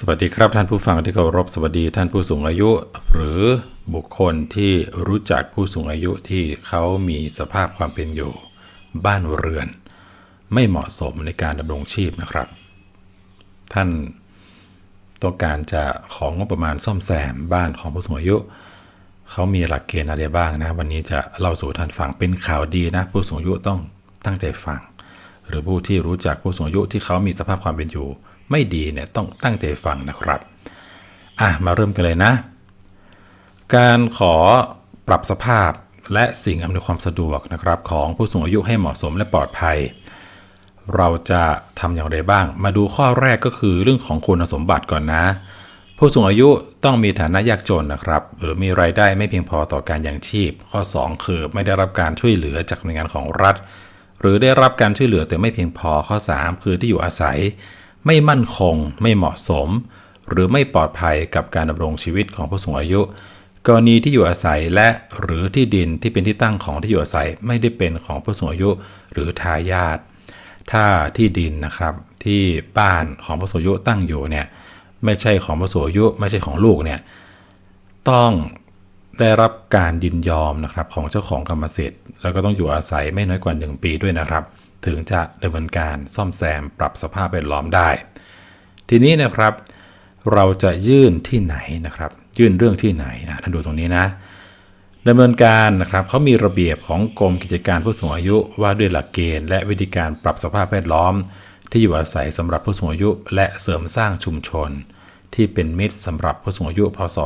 สวัสดีครับท่านผู้ฟังที่เคารพสวัสดีท่านผู้สูงอายุ หรือบุคคลที่รู้จักผู้สูงอายุที่เขามีสภาพความเป็นอยู่ บ้านเรือน ไม่เหมาะสมในการดำรงชีพนะครับ ท่านต้องการจะของงบประมาณซ่อมแซมบ้านของผู้สูงอายุ เขามีหลักเกณฑ์อะไรบ้างนะ วันนี้จะเล่าสู่ท่านฟังเป็นข่าวดีนะ ผู้สูงอายุต้องตั้งใจฟัง หรือผู้ที่รู้จักผู้สูงอายุที่เขามีสภาพความเป็นอยู่ ไม่ดีเนี่ยต้องตั้งใจฟังนะครับอะมาเริ่มกันเลยนะ การขอปรับสภาพและสิ่งอำนวยความสะดวกนะครับของผู้สูงอายุให้เหมาะสมและปลอดภัย เราจะทำอย่างไรบ้าง มาดูข้อแรกก็คือเรื่องของคุณสมบัติก่อนนะ ผู้สูงอายุต้องมีฐานะยากจนนะครับ หรือมีรายได้ไม่เพียงพอต่อการยังชีพ ข้อ 2 คือไม่ได้รับการช่วยเหลือจากหน่วยงานของรัฐ หรือได้รับการช่วยเหลือแต่ไม่เพียงพอข้อ 3 คือที่อยู่อาศัย ไม่มั่นคง ไม่เหมาะสม หรือไม่ปลอดภัยกับการดำรงชีวิตของผู้สูงอายุ กรณีที่อยู่อาศัยและหรือที่ดินที่เป็นที่ตั้งของที่อยู่อาศัยไม่ได้เป็นของผู้สูงอายุหรือทายาทถ้าที่ดินนะครับที่บ้านของผู้สูงอายุตั้งอยู่เนี่ยไม่ใช่ของผู้สูงอายุไม่ใช่ของลูกเนี่ยต้องได้รับการยินยอมนะครับของเจ้าของกรรมสิทธิ์แล้วก็ต้องอยู่อาศัยไม่น้อยกว่า 1 ปีด้วยนะครับ ถึงจะดำเนินการซ่อมแซมปรับสภาพแวดล้อมได้ ทีนี้นะครับ เราจะยื่นที่ไหนนะครับ ยื่นเรื่องที่ไหนอะท่านดูตรงนี้นะดำเนินการนะครับเขามีระเบียบของกรมกิจการผู้สูงอายุว่าด้วยหลักเกณฑ์ และวิธีการปรับสภาพแวดล้อม ที่อยู่อาศัยสำหรับผู้สูงอายุและเสริมสร้างชุมชน ที่เป็นมิตรสำหรับผู้สูงอายุพศ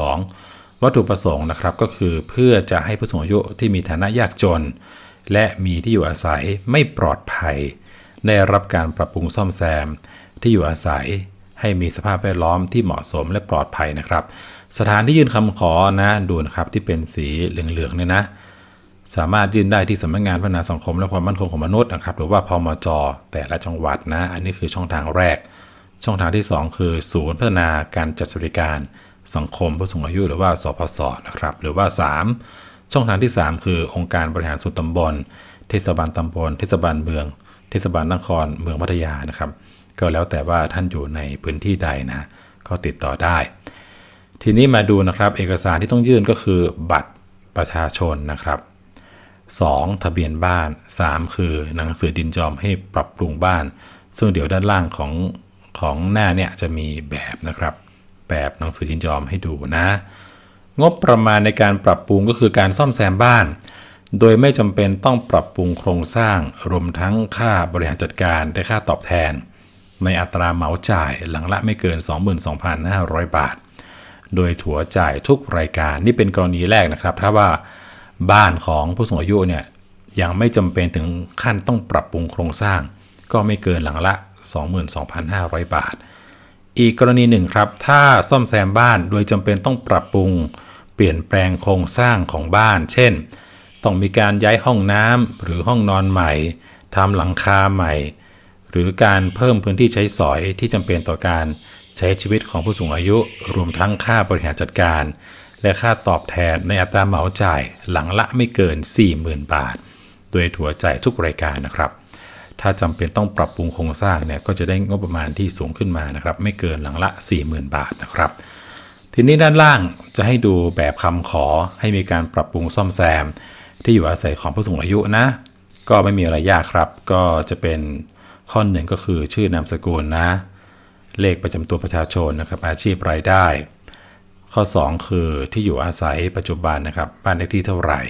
2562 วัตถุประสงค์นะครับก็คือเพื่อจะให้ผู้สูงอายุที่มีฐานะยากจน และมีที่อยู่อาศัยไม่ปลอดภัย ได้รับการปรับปรุงซ่อมแซม ที่อยู่อาศัยให้มีสภาพแวดล้อมที่เหมาะสมและปลอดภัยนะครับ สถานที่ยื่นคำขอนะดูนะครับที่เป็นสีเหลืองๆเนี่ยนะ สามารถยื่นได้ที่สำนักงานพัฒนาสังคมและความมั่นคงของมนุษย์นะครับ หรือว่าพมจแต่ละจังหวัดนะ อันนี้คือช่องทางแรก ช่องทางที่ 2 คือ ศูนย์พัฒนาการจัดสวัสดิการ สังคมผู้สูงอายุหรือว่าสพสนะครับ หรือว่า 3 ช่องทางที่ 3 คือองค์การบริหารส่วนตำบล เทศบาลตำบล เทศบาลเมือง เทศบาลนคร เมืองพัทยานะครับ ก็แล้วแต่ว่าท่านอยู่ในพื้นที่ใดนะ ก็ติดต่อได้ ทีนี้มาดูนะครับเอกสารที่ต้องยื่นก็คือบัตรประชาชนนะครับ 2. ทะเบียนบ้าน 3. คือหนังสือดินจอมให้ปรับปรุงบ้าน ซึ่งเดี๋ยวด้านล่างของของหน้าเนี่ยจะมีแบบนะครับ แบบหนังสือดินจอมให้ดูนะ งบประมาณในการปรับปรุงก็คือการซ่อมแซมบ้าน โดยไม่จำเป็นต้องปรับปรุงโครงสร้าง รวมทั้งค่าบริหารจัดการและค่าตอบแทน ในอัตราเหมาจ่ายหลังละไม่เกิน 22,500 บาท โดยถัวจ่ายทุกรายการนี่เป็นกรณีแรกนะครับ ถ้าว่าบ้านของผู้สูงอายุเนี่ยยังไม่จำเป็นถึงขั้นต้องปรับปรุงโครงสร้าง ก็ไม่เกินหลังละ 22,500 บาท อีกกรณีหนึ่งครับ ถ้าซ่อมแซมบ้านโดยจำเป็นต้องปรับปรุง เปลี่ยนแปลงโครงสร้างของบ้าน เช่น ต้องมีการย้ายห้องน้ำหรือห้องนอนใหม่ทำหลังคาใหม่ หรือการเพิ่มพื้นที่ใช้สอยที่จำเป็นต่อการใช้ชีวิตของผู้สูงอายุ รวมทั้งค่าบริหารจัดการ และค่าตอบแทนในอัตราเหมาจ่ายหลังละไม่เกิน 40,000 บาท โดยถัวจ่ายทุกรายการนะครับ ถ้าจำเป็นต้องปรับปรุงโครงสร้างเนี่ยก็จะได้งบประมาณที่สูงขึ้นมานะครับ ไม่เกินหลังละ 40,000 บาทนะครับ ทีนี้ด้านล่างจะให้ดูแบบคำขอให้มีการปรับปรุงซ่อมแซม ที่อยู่อาศัยของผู้สูงอายุนะ ก็ไม่มีอะไรยากครับ ก็จะเป็นข้อหนึ่งก็คือชื่อนามสกุลนะ เลขประจำตัวประชาชนนะครับ อาชีพรายได้ ข้อ 2 คือที่อยู่อาศัยปัจจุบันนะครับบ้านเลขที่เท่าไหร่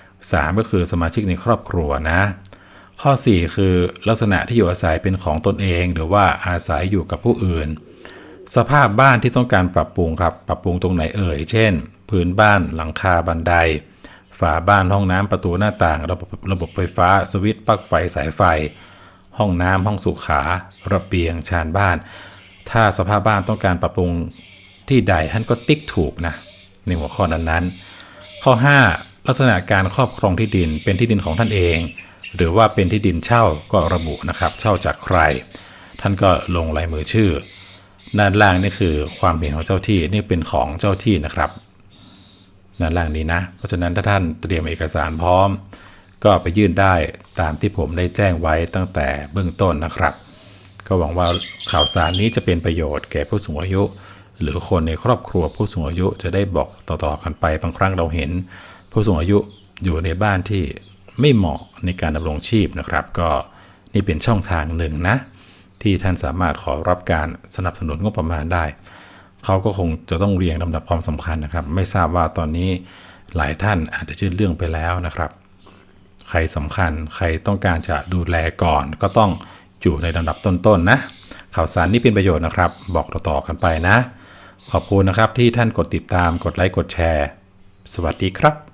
3 ก็คือสมาชิกในครอบครัวนะ ข้อ 4 คือลักษณะที่อยู่อาศัยเป็นของตนเอง หรือว่าอาศัยอยู่กับผู้อื่น สภาพบ้านที่ต้องการปรับปรุงครับ ปรับปรุงตรงไหนเอ่ย เช่น พื้นบ้านหลังคาบันได ฝาบ้านห้องน้ำประตูหน้าต่าง ระบบระบบไฟฟ้า สวิตช์ปลั๊กไฟสายไฟ ห้องน้ำห้องสุขา ระเบียงชานบ้าน ถ้าสภาพบ้านต้องการปรับปรุงที่ใดท่านก็ติ๊กถูกนะในหัวข้อนั้นๆ ข้อ 5 ลักษณะการครอบครองที่ดินเป็นที่ดินของท่านเอง หรือว่าเป็นที่ดินเช่าก็ระบุนะครับ เช่าจากใคร ท่านก็ลงลายมือชื่อ ด้านล่างนี่คือความเห็นของเจ้าที่นี่เป็นของเจ้าที่นะครับด้านล่างนี้นะ เพราะฉะนั้นถ้าท่านเตรียมเอกสารพร้อม ก็ไปยื่นได้ตามที่ผมได้แจ้งไว้ตั้งแต่เบื้องต้นนะครับ ก็หวังว่าข่าวสารนี้จะเป็นประโยชน์แก่ผู้สูงอายุ หรือคนในครอบครัวผู้สูงอายุจะได้บอกต่อๆกันไปบางครั้งเราเห็น ผู้สูงอายุอยู่ในบ้านที่ไม่เหมาะในการดำรงชีพนะครับ ก็นี่เป็นช่องทางหนึ่งนะ ที่ท่านสามารถขอรับการสนับสนุนงบประมาณได้ เขาก็คงจะต้องเรียงลำดับความสำคัญนะครับ ไม่ทราบว่าตอนนี้หลายท่านอาจจะชื่นเรื่องไปแล้วนะครับ ใครสำคัญใครต้องการจะดูแลก่อน ก็ต้องอยู่ในลำดับต้นๆนนะข่าวสารนี้เป็นประโยชน์นะครับ บอกต่อๆกันไปนะ ขอบคุณนะครับที่ท่านกดติดตามกดไลค์กดแชร์ สวัสดีครับ